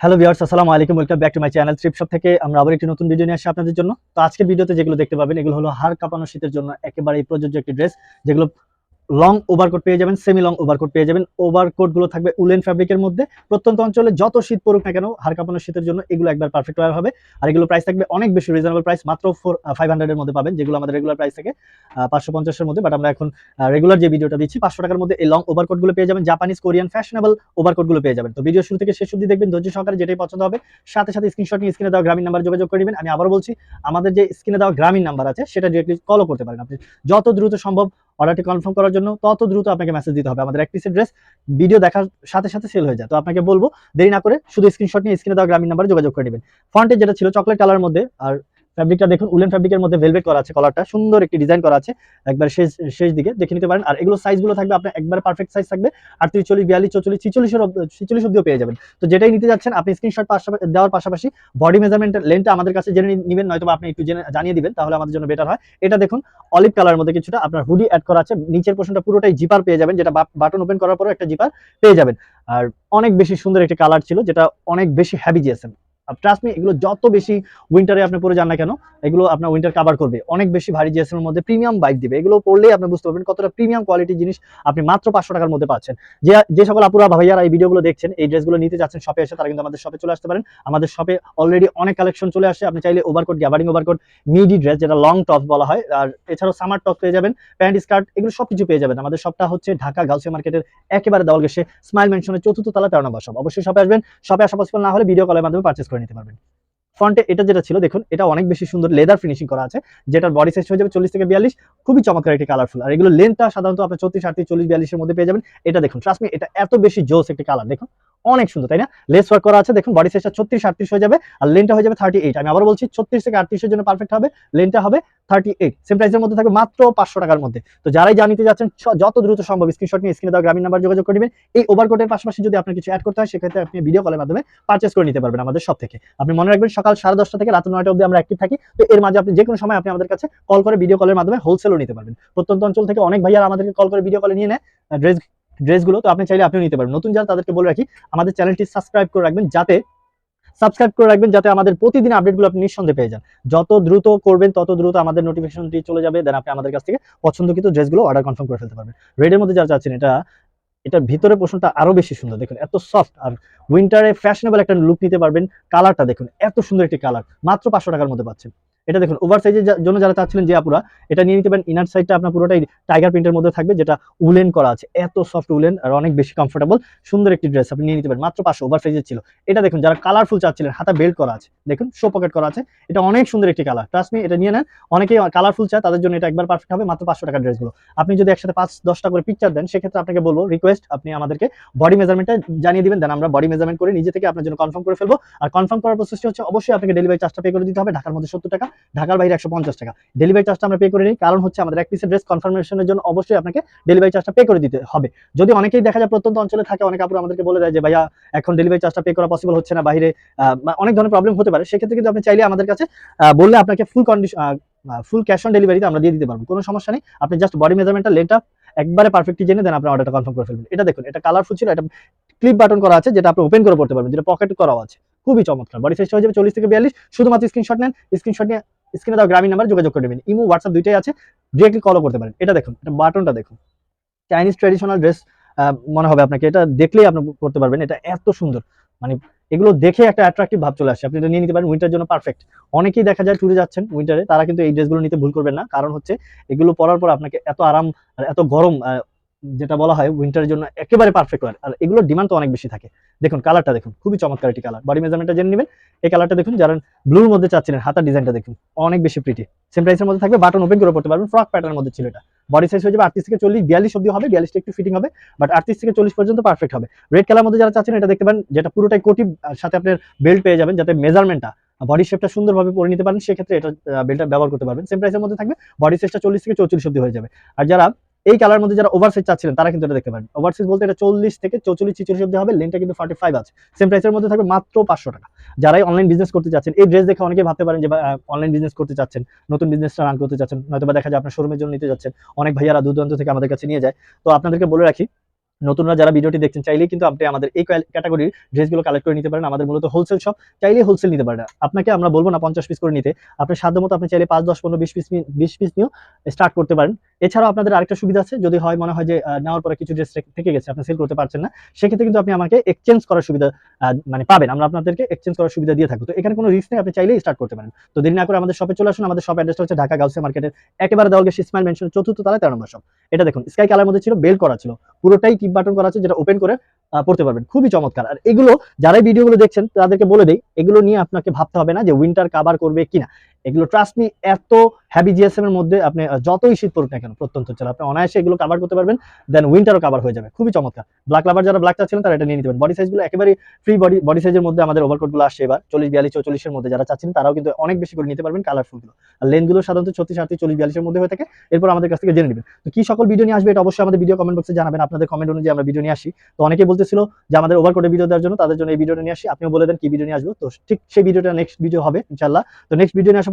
Hello viewers আসসালামু আলাইকুম। Welcome back to my channel trip shop থেকে আমরা আবার একটি নতুন ভিডিও নিয়ে আসি আপনাদের জন্য। তো আজকের ভিডিওতে যেগুলো দেখতে পাবেন, এগুলো হলো হাড় কাঁপানো শীতের জন্য একেবারেই প্রযোজ্য একটি ড্রেস যেগুলো লং ওভারকোট পেয়ে যাবেন সেমি লং ওভারকোট পেয়ে যাবেন। ওভারকোটগুলো থাকবে উলেন ফ্যাব্রিকের মধ্যে। প্রত্যন্ত অঞ্চলে যত শীত পড়ুক না কেন, হাড় কাঁপানো শীতের জন্য এগুলো একবার পারফেক্ট ওয়ার হবে। আর এগুলো প্রাইস থাকবে অনেক বেশি রিজনেবল প্রাইস মাত্র ফোর ফাইভ হান্ড্রেডের মধ্যে পাবেন, যেগুলো আমাদের রেগুলার প্রাইস থেকে পাঁচশো পঞ্চাশের মধ্যে। বাট আমরা এখন রেগুলার যে ভিডিওটা দিচ্ছি, পাঁচশো টাকার মধ্যে এই লং ওভারকোটগুলো পেয়ে যাবেন। জাপানিজ কোরিয়ান ফ্যাশনেবল ওভারকোটগুলো পেয়ে যাবেন। তো ভিডিও শুরু থেকে শেষ অব্দি দেখবেন, ধৈর্য সহকারে যেটাই পছন্দ হবে, সাথে সাথে স্ক্রিনশট নিয়ে স্ক্রিনে দেওয়া গ্রামীণ নাম্বার যোগাযোগ করে নেবেন। আমি আবারও বলছি, আমাদের যে স্ক্রিনে দেওয়া গ্রামীণ নাম্বার আছে, সেটা ডিরেক্টলি কলও করতে পারেন আপনি। যত দ্রুত সম্ভব অর্ডারটি কনফার্ম করার জন্য তত দ্রুত আপনাকে মেসেজ দিতে হবে। আমাদের এক পিসের ড্রেস ভিডিও দেখার সাথে সাথে সেল হয়ে যায়। তো আপনাকে বলব, দেরি না করে শুধু স্ক্রিনশট নিয়ে স্ক্রিনে দেওয়া গ্রামীণ নাম্বারে যোগাযোগ করে নেবেন। ফন্টের যেটা ছিল চকলেট কালার মধ্যে, আর ফ্যাব্রিকটা দেখুন, উলেন ফ্যাব্রিকের মধ্যে ভেলভেট করা আছে কলারটা সুন্দর একটি ডিজাইন করা আছে। একবার শেষ শেষ দিকে দেখে নিতে পারেন। আর এগুলো সাইজগুলো থাকবে, আপনার একবার পারফেক্ট সাইজ থাকবে। আটত্রিশ চল্লিশ বিয়াল্লিশ, চল্লিশ, ছিচল্লিশের ছিচল্লিশ অব্দিও পেয়ে যাবেন। তো যেটাই নিতে যাচ্ছেন, আপনি স্ক্রিনশট দেওয়ার পাশাপাশি বডি মেজারমেন্টের লেন্থটা আমাদের কাছে জেনে নেবেন নয়তো আপনি একটু জেনে, জানিয়ে দিবেন, তাহলে আমাদের জন্য বেটার হয়। এটা দেখুন অলিভ কালার মধ্যে কিছুটা আপনার হুডি অ্যাড করা আছে। নিচের পোর্শনটা পুরোটাই জিপার পেয়ে যাবেন, যেটা বাটন ওপেন করার পরও একটা জিপার পেয়ে যাবেন। আর অনেক বেশি সুন্দর একটি কালার ছিল, যেটা অনেক বেশি হ্যাভি জিএসএম ট্রাস্ট মি এগুলো যত বেশি উইন্টারে আপনি পরে যান না কেন, এগুলো আপনার উইন্টার কাভার করবে। অনেক বেশি ভারী জিএসএম এর মধ্যে প্রিমিয়াম বাইক দিবে। এগুলো পড়লেই আপনি বুঝতে পারবেন কতটা প্রিমিয়াম কোয়ালিটির জিনিস আপনি মাত্র পাঁচশো টাকার মধ্যে পাচ্ছেন। যে যে সকল আপুরা, ভাইয়ারা এই ভিডিওগুলো দেখছেন, এই ড্রেসগুলো নিতে যাচ্ছেন শপে এসে, তারা কিন্তু আমাদের শপে চলে আসতে পারেন। আমাদের শপে অলরেডি অনেক কালেকশন চলে আসে। আপনি চাইলে ওভারকোট গ্যাবারিং ওভারকোট মিডি ড্রেস যেটা লং টপ বলা হয়, আর এছাড়াও সামার টপ পেয়ে যাবেন প্যান্ট স্কার্ট এগুলো সবকিছু পেয়ে যাবেন। আমাদের শপটা হচ্ছে ঢাকা গাউসিয়া মার্কেটের একেবারে দেওয়াল গেছে স্মাইল মেনশনের চতুর্থ তলা, তেরো নম্বর শপ অবশ্যই শপে আসবেন। শপে আসা পসিবল না হলে ভিডিও কলের মাধ্যমে পার্চেস করে নিতে পারবেন। ফ্রন্টে এটা যেটা ছিল, দেখুন, এটা অনেক বেশি সুন্দর লেদার ফিনিশিং করা আছে, যেটার বডি সাইজ হয়ে যাবে চল্লিশ থেকে বিয়াল্লিশ, খুবই চমৎকার একটি কালারফুল আর এগুলো লেন্থটা সাধারণত আপনি চৌত্রিশ, আটত্রিশ, চল্লিশ, বিয়াল্লিশের মধ্যে পেয়ে যাবেন। এটা দেখুন ট্রাস্ট মি এটা এত বেশি জোস একটি কালার দেখুন, অনেক সুন্দর, তাই না? লেস ওয়ার্ক করা আছে, দেখুন বডি সাইজটা ছত্রিশ আটত্রিশ হয়ে যাবে, আর লেনটা হয়ে যাবে থার্টি এইট আমি আবার বলছি ছত্রিশ থেকে আটত্রিশের জন্য পারফেক্ট হবে লেনটা হবে থার্টি এইট সেম প্রাইসের মধ্যে থাকবে মাত্র পাঁচশো টাকার মধ্যে। তো যারাই জানিতে যাচ্ছেন যত দ্রুত সম্ভব স্ক্রিনশট নিয়ে স্ক্রিনে দেওয়া গ্রামীণ নাম্বার যোগাযোগ করে নেবেন। এই ওভারকোটের পাশাপাশি যদি আপনার কিছু অ্যাড করতে হয়, সেক্ষেত্রে আপনি ভিডিও কলের মাধ্যমে পারচেস করে নিতে পারবেন আমাদের সব থেকে। আপনি মনে রাখবেন সকাল সাড়ে দশটা থেকে রাত নয়টা অবধি আমরা অ্যাক্টিভ থাকি। তো এর মাঝে আপনি যে কোনো সময় আপনি আমাদের কাছে কল করে ভিডিও কলের মাধ্যমে হোলসেলও নিতে পারবেন। প্রত্যন্ত অঞ্চল থেকে অনেক ভাইয়ার আমাদেরকে কল করে ভিডিও কলে নিয়ে নেয় ড্রেস ড্রেসগুলো তো আপনি চাইলে আপনিও নিতে পারবেন। নতুন যারা তাদেরকে বলে রাখি, আমাদের চ্যানেলটি সাবস্ক্রাইব করে রাখবেন যাতে সাবস্ক্রাইব করে রাখবেন যাতে আমাদের প্রতিদিন আপডেটগুলো আপনি নিঃসন্দেহে পেয়ে যান। যত দ্রুত করবেন, তত দ্রুত আমাদের নোটিফিকেশনটি চলে যাবে দেন আপনি আমাদের কাছ থেকে পছন্দকৃত ড্রেসগুলো অর্ডার কনফার্ম করে ফেলতে পারবেন। রেডের মধ্যে যারা চাচ্ছেন, এটা এটার ভিতরে পোষণটা আরও বেশি সুন্দর। দেখুন, এত সফট আর উইন্টারে ফ্যাশনেবল একটা লুক নিতে পারবেন। কালারটা দেখুন, এত সুন্দর একটি কালার মাত্র পাঁচশো টাকার মধ্যে পাচ্ছেন। এটা দেখুন ওভার সাইজের জন্য যারা চাচ্ছিলেন যে আপুরা, এটা নিয়ে নিতে পারেন ইনার সাইডটা আপনার পুরোটাই টাইগার প্রিন্টের মধ্যে থাকবে, যেটা উলেন করা আছে। এত সফট উলেন আর অনেক বেশি কমফোর্টেবল সুন্দর একটি ড্রেস আপনি নিয়ে নিতে পারেন। মাত্র পাঁচশো ওভার সাইজের ছিল। এটা দেখুন, যারা কালারফুল চাচ্ছিলেন, হাতা বেল্ট করা আছে, দেখুন শো পকেট করা আছে, এটা অনেক সুন্দর একটি কালার ট্রাস্ট মি এটা নিয়ে নেন। অনেকেই কালারফুল চায়, তাদের জন্য এটা একবার পারফেক্ট হবে, মাত্র পাঁচশো টাকার ড্রেসগুলো আপনি যদি একসাথে পাঁচ, দশটা করে পিকচার দেন, সেক্ষেত্রে আপনাকে বলব রিকোয়েস্ট আপনি আমাদেরকে বডি মেজারমেন্টটা জানিয়ে দিবেন দেন আমরা বডি মেজারমেন্ট করে নিজে থেকে আপনার জন্য কনফার্ম করে ফেলব। আর কনফার্ম করার প্রসেসটি হচ্ছে, অবশ্যই আপনাকে ডেলিভারি চার্জটা পে করে দিতে হবে, ঢাকার মধ্যে সত্তর টাকা। ঢাকার বাইরে একশো পঞ্চাশ টাকা। ডেলিভারি চার্জটা আমরা পে করে নিই। কারণ হচ্ছে আমাদের এক পিসের ড্রেস কনফার্মেশনের জন্য অবশ্যই আপনাকে ডেলিভারি চার্জটা পে করে দিতে হবে। যদি অনেকেই দেখা যায় প্রত্যন্ত অঞ্চলে থাকে, অনেক আপুর আমাদেরকে বলে দেয় যে, ভাইয়া, এখন ডেলিভারি চার্জটা পে করা পসিবল হচ্ছে না। বাইরে অনেক ধরনের প্রবলেম হতে পারে। সেক্ষেত্রে কিন্তু আপনি চাইলে আমাদের কাছে বললে আপনাকে full condition full cash on ডেলিভারিতে আমরা দিয়ে দিতে পারব। কোনো সমস্যা নেই। আপনি জাস্ট বডি মেজারমেন্টটা লেনটা একবারে পারফেক্টলি জেনে দেন আপনি অর্ডারটা কনফার্ম করে ফেলবেন। এটা দেখুন, এটা কালারফুল ছিল, এটা ক্লিপ বাটন করা আছে, যেটা আপনি ওপেন করে পড়তে পারবেন, যেটা পকেট করাও আছে। খুবই চমৎকার। বডি সাইজটা হয়ে যাবে চল্লিশ থেকে বিয়াল্লিশ। শুধুমাত্র স্ক্রিনশট নেন স্ক্রিনশট নিয়ে স্ক্রিনে দাও গ্রামীণ নাম্বার যোগাযোগ করে নেবেন। ইমো হোয়াটসঅ্যাপ দুইটাই আছে। ডিরেক্টলি কলও করতে পারেন। এটা দেখুন, এটা বাটনটা দেখুন। চাইনিজ ট্র্যাডিশনাল ড্রেস মনে হবে আপনাকে। এটা দেখলেই আপনি করতে পারবেন। এটা এত সুন্দর। মানে এগুলো দেখে একটা অ্যাট্রাকটিভ ভাব চলে আসে আপনি এটা নিয়ে নিতে পারেন উইন্টার জন্য পারফেক্ট অনেকেই দেখা যায় ট্যুরে যাচ্ছেন উইন্টারে তারা কিন্তু এই ড্রেসগুলো নিতে ভুল করবেন না। কারণ হচ্ছে, এগুলো পরার পর আপনাকে এত আরাম আর এত গরম যেটা বলা হয় উইন্টারের জন্য একেবারে পারফেক্ট হয় আর এগুলোর ডিমান্ড তো অনেক বেশি থাকে। দেখুন কালারটা দেখুন, খুবই চমৎকার একটি কালার বডি মেজারমেন্টটা জেনে নেবেন। এই কালারটা দেখুন, যারা ব্লুর মধ্যে চাচ্ছিলেন, হাতার ডিজাইনটা দেখুন, অনেক বেশি প্রিটি সেম প্রাইসের মধ্যে থাকবে বাটন ওপেন করে পড়তে পারবেন ফ্রক প্যাটার্নের মধ্যে ছিল এটা। বডি সাইজ হয়ে যাবে আটত্রিশ থেকে চল্লিশ, বিয়াল্লিশ অব্দি হবে, বিয়াল্লিশটা একটু ফিটিং হবে বাট আটত্রিশ থেকে চল্লিশ পর্যন্ত পারফেক্ট হবে। রেড কালার মধ্যে যারা চাচ্ছেন এটা দেখতে পারেন, যেটা পুরোটাই কোটি সাথে আপনার বেল্ট পেয়ে যাবেন, যাতে মেজারমেন্টটা বডি শেপটা সুন্দরভাবে পরে নিতে পারেন, সেক্ষেত্রে এটা বেল্টটা ব্যবহার করতে পারবেন। সেম প্রাইসের মধ্যে থাকবে বডি সাইজটা চল্লিশ থেকে চৌচল্লিশ অব্দি হয়ে যাবে। আর যারা এই কালার মধ্যে যারা ওভারসাইজ চাচ্ছিলেন, তারা কিন্তু এটা দেখতে পারেন। ওভারসাইজ বলতে এটা চল্লিশ থেকে চৌচল্লিশ ছিচল্লিশ অব্দি হবে লেনটা কিন্তু ফর্টি ফাইভ আছে সেম প্রাইসের মধ্যে থাকবে মাত্র পাঁচশো টাকা। যারাই অনলাইন বিজনেস করতে চাচ্ছেন, এই ড্রেস দেখে অনেকে ভাবতে পারেন যে অনলাইন বিজনেস করতে চাচ্ছেন, নতুন বিজনেসটা রান করতে চাচ্ছেন নয়তো দেখা যায় আপনার শোরুমের জন্য নিতে যাচ্ছেন। অনেক ভাইয়ারা দূর দূরান্ত থেকে আমাদের কাছে নিয়ে যায়। তো আপনাদেরকে বলে রাখি নতুনরা যারা ভিডিওটি দেখছেন, চাইলেই কিন্তু আপনি আমাদের এই ক্যাটাগরির ড্রেসগুলো কালেক্ট করে নিতে পারেন। আমাদের মূলত হোলসেল শপ চাইলেই হোলসেল নিতে পারেন। আপনাকে আমরা বলব না পঞ্চাশ পিস করে নিতে। আপনার সাধ্য মতো আপনি চাইলে পাঁচ, দশ, পনেরো, বিশ পিস বিশ পিস নিয়েও স্টার্ট করতে পারেন। এছাড়াও আপনাদের আরেকটা সুবিধা আছে। যদি হয়, মনে হয় যে নেওয়ার পরে কিছু ড্রেস থেকে গেছে, আপনি সেল করতে পারছেন না, সেক্ষেত্রে কিন্তু আপনি আমাকে এক্সচেঞ্জ করার সুবিধা মানে পাবেন। আমরা আপনাদেরকে এক্সচেঞ্জ করার সুবিধা দিয়ে থাকব তো এখানে কোনো রিস্ক নেই, আপনি চাইলেই স্টার্ট করতে পারেন। তো দেরি না করে আমাদের শপে চলে আসুন। আমাদের শপ অ্যাড্রেসটা হচ্ছে ঢাকা গাউসিয়া মার্কেটের একেবারে দেওয়াল গেছে স্মাইল মেনশন চতুর্থ তলায় তেরো নম্বর শপ এটা দেখুন স্কাই কালার মধ্যে ছিল, বেল করা ছিল। পুরোটাই টিপ বাটন করা আছে, যেটা ওপেন করে পড়তে পারবেন। খুবই চমৎকার। আর এগুলো, যারাই ভিডিওগুলো দেখছেন, তাদেরকে বলে দেই, এগুলো নিয়ে আপনাকে ভাবতে হবে না যে উইন্টার কাভার করবে কিনা। এগুলো ট্রাস্ট মি এত হ্যাভি জিএসএম এর মধ্যে আপনি যতই শীত পড়ুক না কেন, প্রত্যন্ত চলে আপনি অনায়াসে এগুলো কাভার করতে পারবেন দেন উইন্টারও কাভার হয়ে যাবে। খুবই চমৎকার। ব্ল্যাক লাভার যারা ব্ল্যাক চাচ্ছিলেন তারা এটা নিয়ে নিতে পারেন। বডি সাইজগুলো একেবারে ফ্রি বডি বডি সাইজের মধ্যে আমাদের ওভারকোটগুলো আসছে এবার। চল্লিশ, বিয়াল্লিশ চল্লিশের মধ্যে যারা চাচ্ছেন, তারাও কিন্তু অনেক বেশি করে নিতে পারবেন কালারফুলগুলো আর লেনগুলো সাধারণত ছত্রিশ, আটত্রিশ, চল্লিশ, বিয়াল্লিশের মধ্যে হয়ে থাকে। এরপর আমাদের কাছ থেকে জেনে নেবেন। তো কি সকল ভিডিও নিয়ে আসবে, এটা অবশ্যই আমাদের ভিডিও কমেন্ট বক্সে জানাবেন। আপনাদের কমেন্ট অনুযায়ী আমরা ভিডিও নিয়ে আসি। তো অনেকে বলতেছিল যে আমাদের ওভারকোটে ভিডিও দেওয়ার জন্য তাদের জন্য এই ভিডিওটা নিয়ে আসি। আপনিও বলে দেন কি ভিডিও নিয়ে আসব। তো ঠিক সেই ভিডিওটা নেক্সট ভিডিও হবে ইনশাল্লাহ তো নেক্সট ভিডিও নিয়ে আসা